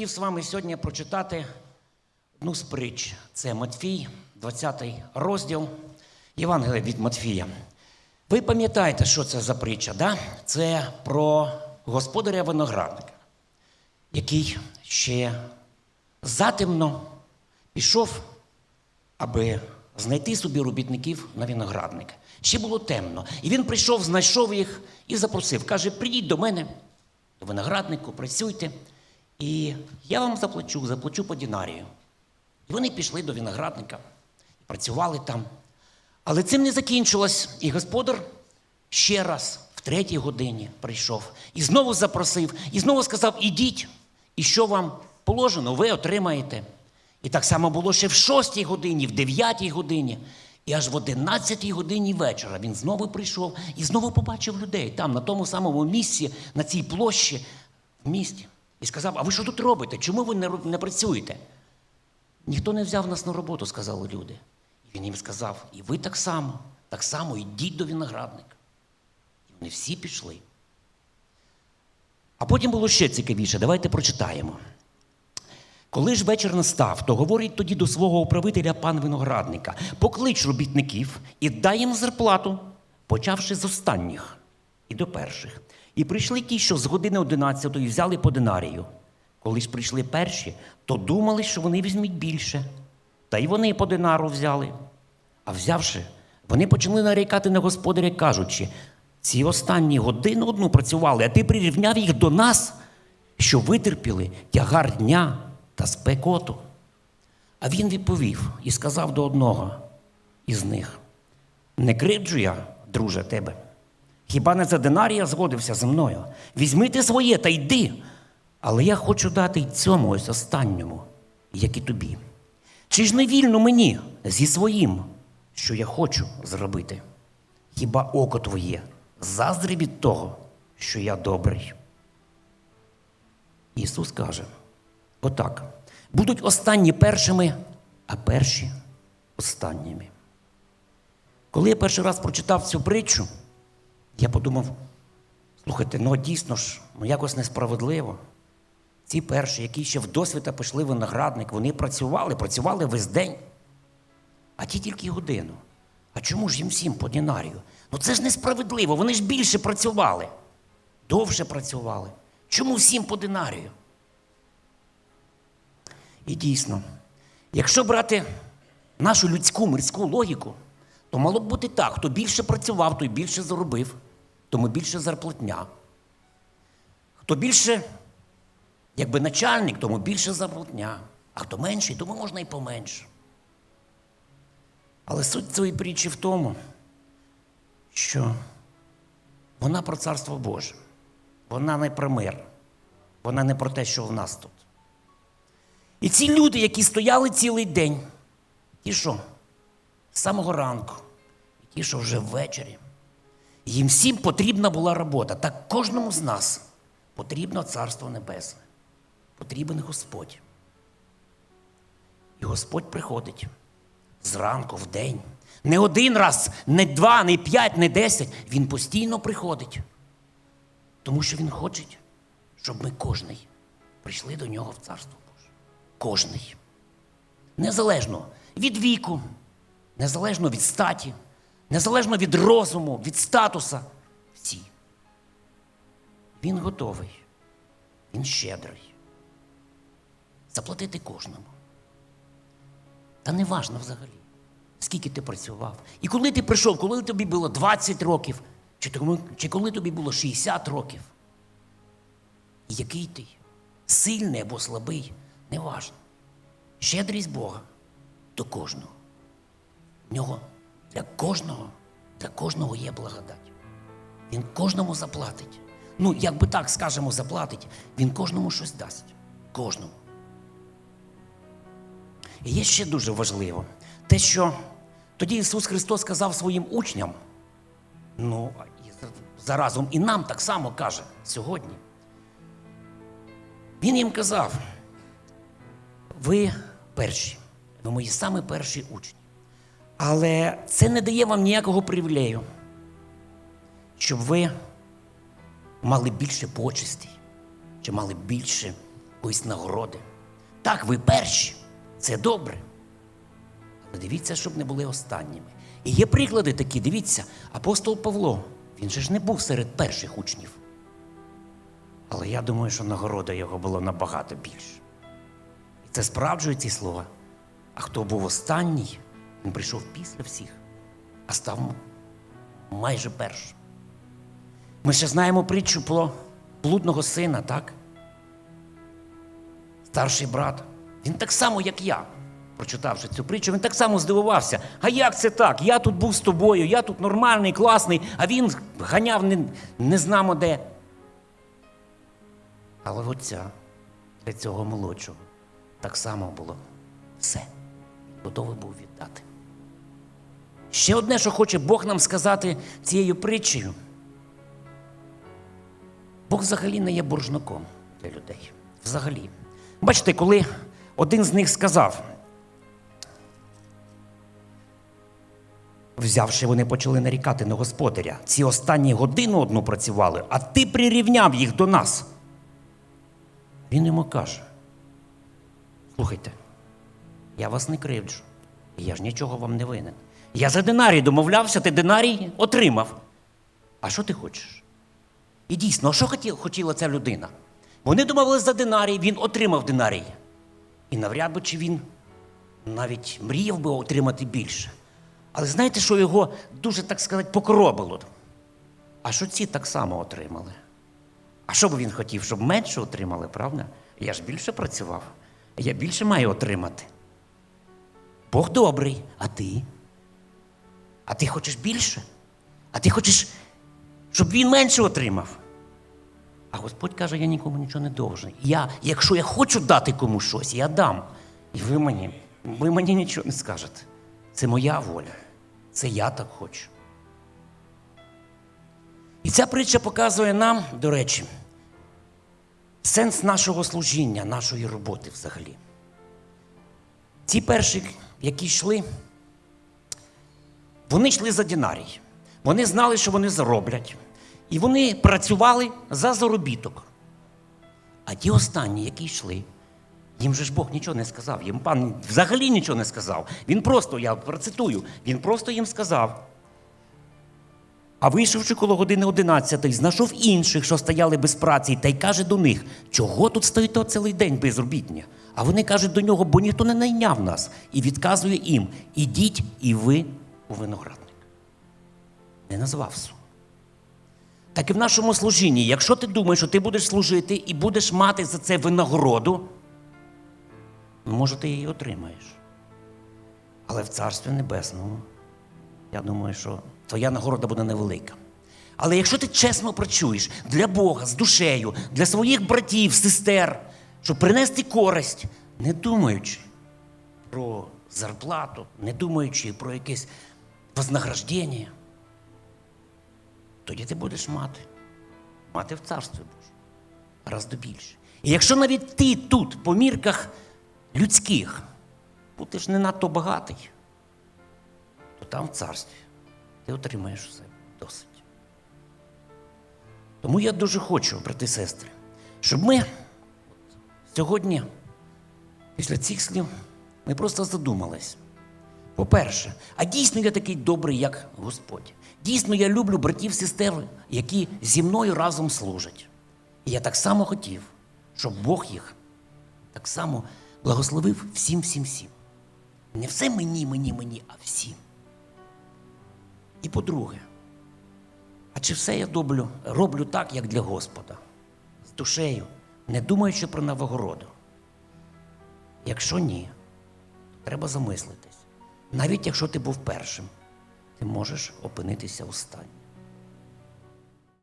Хотів з вами сьогодні прочитати одну з притч. Це Матфій, 20 розділ Євангелія від Матфія. Ви пам'ятаєте, що це за притча? Да? Це про господаря виноградника, який ще затемно пішов, аби знайти собі робітників на виноградник. Ще було темно. І він прийшов, знайшов їх і запросив. Каже: прийдіть до мене, до винограднику, працюйте, і я вам заплачу, заплачу по динарію. І вони пішли до виноградника і працювали там. Але цим не закінчилось. І господар ще раз в третій годині прийшов і знову запросив, і знову сказав: ідіть, і що вам положено, ви отримаєте. І так само було ще в шостій годині, в дев'ятій годині, і аж в одинадцятій годині вечора він знову прийшов і знову побачив людей там, на тому самому місці, на цій площі в місті. І сказав: А ви що тут робите? Чому ви не, працюєте? Ніхто не взяв нас на роботу, сказали люди. І він їм сказав: і ви так само, так само йдіть до виноградника. І вони всі пішли. А потім було ще цікавіше. Давайте прочитаємо. Коли ж вечір настав, то говорить тоді до свого управителя пан виноградника: поклич робітників і дай їм зарплату, почавши з останніх і до перших. І прийшли ті, що з години одинадцятої взяли по динарію. Коли ж прийшли перші, то думали, що вони візьмуть більше. Та й вони по динару взяли. А взявши, вони почали нарікати на господаря, кажучи: ці останні годину одну працювали, а ти прирівняв їх до нас, що витерпіли тягар дня та спекоту. А він відповів і сказав до одного із них: Не кривджу я, друже, тебе. Хіба не за динарія згодився зі мною? Візьми ти своє та йди. Але я хочу дати й цьому ось останньому, як і тобі. Чи ж не вільно мені зі своїм, що я хочу зробити? Хіба око твоє заздри від того, що я добрий? Ісус каже: отак, будуть останні першими, а перші останніми. Коли я перший раз прочитав цю притчу, я подумав: слухайте, ну дійсно ж, ну якось несправедливо. Ці перші, які ще в досвіта пішли виноградник, вони працювали, працювали весь день. А ті тільки годину. А чому ж їм всім по динарію? Ну це ж несправедливо, вони ж більше працювали, довше працювали. Чому всім по динарію? І дійсно, якщо брати нашу людську мирську логіку, то мало б бути так: хто більше працював, той більше заробив, тому більше зарплатня. Хто більше Якби начальник, тому більше зарплатня, а хто менший, тому можна і поменше. Але суть цієї притчі в тому, що вона про царство Боже, вона не про мир, вона не про те, що в нас тут. І ці люди, які стояли цілий день, ті, що з самого ранку, ті, що вже ввечері, їм всім потрібна була робота. Так кожному з нас потрібно Царство Небесне потрібен Господь. І Господь приходить зранку в день. Не один раз, не два, не п'ять, не десять. Він постійно приходить. Тому що Він хоче, щоб ми кожний прийшли до нього в Царство Боже. Кожний. Незалежно від віку, незалежно від статі, незалежно від розуму, від статуса. Всі. Він готовий. Він щедрий заплатити кожному. Та не важно взагалі, скільки ти працював. І коли ти прийшов, коли тобі було 20 років, чи, коли тобі було 60 років. І який ти, сильний або слабий, не важно. Щедрість Бога до кожного. В нього для кожного, для кожного є благодать. Він кожному заплатить. Ну, як би так скажемо, заплатить, він кожному щось дасть. Кожному. І є ще дуже важливо те, що тоді Ісус Христос сказав своїм учням, ну, заразом і нам так само каже сьогодні. Він їм казав, ви перші, ви мої самі перші учні. Але це не дає вам ніякого привілею, щоб ви мали більше почестей, чи мали більше якоїсь нагороди. Так, ви перші, це добре. Але дивіться, щоб не були останніми. І є приклади такі, дивіться, апостол Павло, він же ж не був серед перших учнів. Але я думаю, що нагорода його була набагато більше. І це справджує ці слова. А хто був останній, він прийшов після всіх, а став майже першим. Ми ще знаємо притчу про блудного сина, так? Старший брат. Він так само, як я, прочитавши цю притчу, він так само здивувався. А як це так? Я тут був з тобою, я тут нормальний, класний, а він ганяв не, не знамо де. Але оця для цього молодшого так само було все. Готовий був віддати. Ще одне, що хоче Бог нам сказати цією притчею. Бог взагалі не є боржником для людей. Взагалі. Бачите, коли один з них сказав, взявши, вони почали нарікати на господаря. Ці останні годину одну працювали, а ти прирівняв їх до нас. Він йому каже: слухайте, я вас не кривджу, я ж нічого вам не винен. Я за динарій домовлявся, ти динарій отримав. А що ти хочеш? І дійсно, а що хотіла, ця людина? Вони домовились за динарій, він отримав динарій. І навряд би чи він навіть мріяв би отримати більше. Але знаєте, що його дуже, так сказати, покоробило? А що ці так само отримали? А що би він хотів, щоб менше отримали, правда? Я ж більше працював, я більше маю отримати. Бог добрий, а ти? А ти хочеш більше? А ти хочеш, щоб він менше отримав? А Господь каже, я нікому нічого не должен. Я, якщо я хочу дати комусь щось, я дам. І ви мені, ви мені нічого не скажете. Це моя воля. Це я так хочу. І ця притча показує нам, до речі, сенс нашого служіння, нашої роботи взагалі. Ці перші, які йшли, вони йшли за динарій. Вони знали, що вони зароблять. І вони працювали за заробіток. А ті останні, які йшли, їм же ж Бог нічого не сказав. Їм пан взагалі нічого не сказав. Він просто, я процитую, він просто їм сказав. А вийшовши коло години одинадцятої, знайшов інших, що стояли без праці, та й каже до них, чого тут стоїте цілий день безробітня? А вони кажуть до нього, бо ніхто не найняв нас, і відказує їм: ідіть і ви у виноградник. Не назвав сум. Так і в нашому служінні, якщо ти думаєш, що ти будеш служити і будеш мати за це винагороду, може, ти її отримаєш. Але в Царстві Небесному, я думаю, що твоя нагорода буде невелика. Але якщо ти чесно працюєш для Бога, з душею, для своїх братів, сестер, щоб принести користь, не думаючи про зарплату, не думаючи про якесь вознаграждення, тоді ти будеш мати. Мати в царстві Божому. Разом більше. І якщо навіть ти тут, по мірках людських, будеш не надто багатий, то там в царстві ти отримаєш все досить. Тому я дуже хочу, брати і сестри, щоб ми сьогодні, після цих слів, ми просто задумались. По-перше, а дійсно я такий добрий, як Господь. Дійсно, я люблю братів сестер, які зі мною разом служать. І я так само хотів, щоб Бог їх так само благословив всім, всім, всім. Не все мені, мені, мені, а всім. І по-друге, а чи все я роблю, роблю так, як для Господа, з душею, не думаючи про нагороду? Якщо ні, то треба замислитись. Навіть якщо ти був першим, ти можеш опинитися останнім.